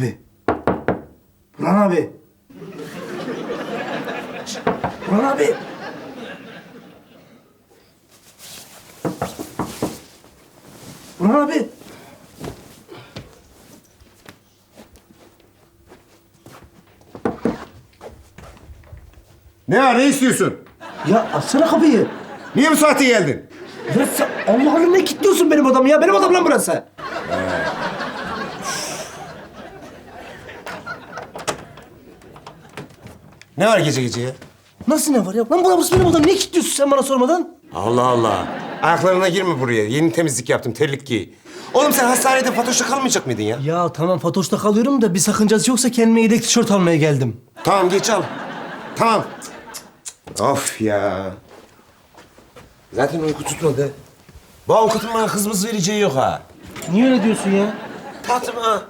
abi. Burhan abi. Burhan abi. Burhan abi. Ne var ne istiyorsun? Ya açsana kapıyı. Niye bu saate geldin? Ya sen Allah'ını ne kilitliyorsun benim odamı ya? Benim odam lan burası. Ne var gece gece ya? Nasıl ne var ya? Lan burası benim odam. Niye kilitliyorsun sen bana sormadan? Allah Allah. Ayaklarına girme buraya. Yeni temizlik yaptım. Terlik giy. Oğlum sen hastanede Fatoş'ta kalmayacak mıydın ya? Ya tamam Fatoş'ta kalıyorum da bir sakıncası yoksa kendime yedek tişört almaya geldim. Tamam geç al. Tamam. Of ya. Zaten uyku tutmadı. Bu avukatın bana kızımız vereceği yok ha. Niye öyle diyorsun ya? Tatlım ha.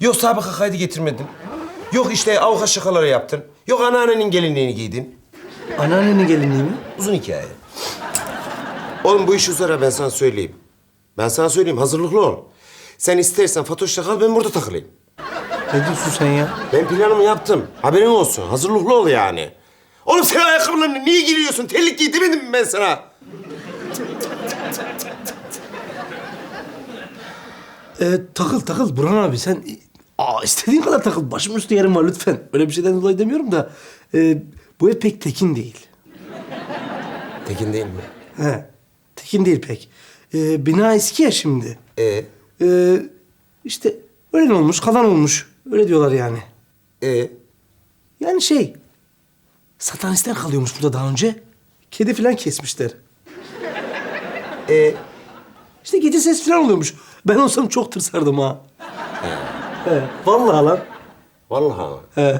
Yok sabıka kaydı getirmedin. Yok işte avukat şakaları yaptın. Yok anneannenin gelinliğini giydin. Anneannenin gelinliği mi? Uzun hikaye. Oğlum bu iş uzar ha ben sana söyleyeyim. Ben sana söyleyeyim hazırlıklı ol. Sen istersen Fatoş'ta kal ben burada takılayım. Ne diyorsun sen ya? Ben planımı yaptım. Haberin olsun. Hazırlıklı ol yani. Oğlum sen ayakkabılarına niye giriyorsun? Terlik giy demedim mi ben sana? Ee, takıl takıl Burhan abi sen... Aa, istediğin kadar takıl. Başım üstü yerim var lütfen. Öyle bir şeyden dolayı demiyorum da... e, bu ev pek tekin değil. Tekin değil mi? He. Tekin değil pek. Ee, bina eski ya şimdi. Ee, Ee, işte öyle olmuş, kalan olmuş. Öyle diyorlar yani. e, Yani şey... Satanistler kalıyormuş burada daha önce. Kedi falan kesmişler. e. İşte gece ses falan oluyormuş. Ben olsam çok tırsardım ha. He. Vallahi lan. Vallahi. He.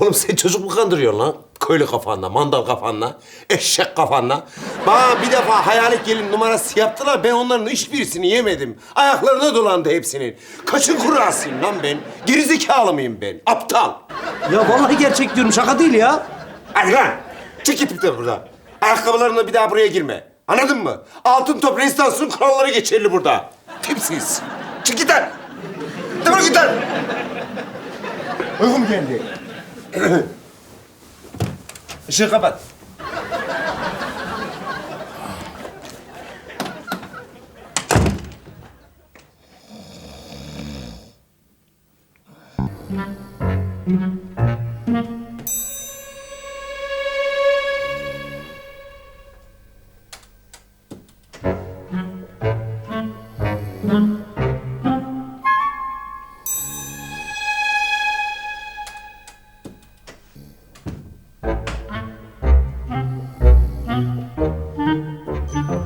Oğlum sen çocuk mu kandırıyorsun lan? Köylü kafanla, mandal kafanla, eşek kafanla. Bana bir defa hayalet gelin numarası yaptılar. Ben onların hiçbirisini yemedim. Ayaklarına dolandı hepsinin. Kaçın kurasıyım lan ben? Gerizekalı mıyım ben? Aptal. Ya vallahi gerçek diyorum şaka değil ya. Hadi lan. Çık git bir de buradan. Ayakkabılarınla bir daha buraya girme. Anladın mı? Altın top rezidansının kuralları geçerli burada. Tipsiz. Çık git lan. Defol git lan. Uykum geldi. Işığı kapat.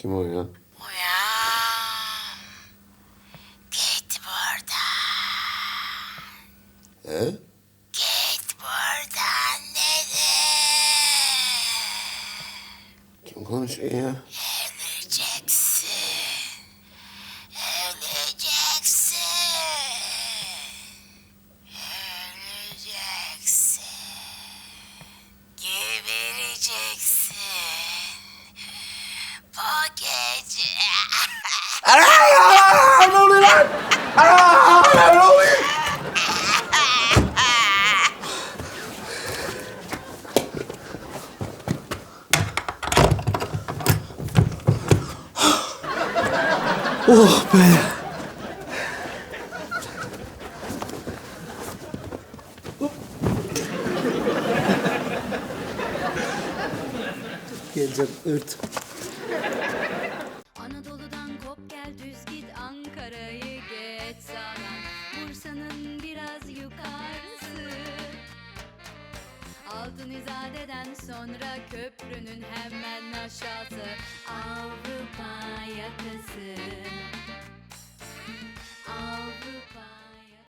Kim o ya? Uyan. Git buradan. He? Git buradan dedim. Kim konuşuyor ya? Oh be. Geleceğim ört. Anadolu'dan kop gel Düz git Ankara'yı geç Altın izadeden sonra köprünün hemen aşağısı. Avrupa yakası. Avrupa.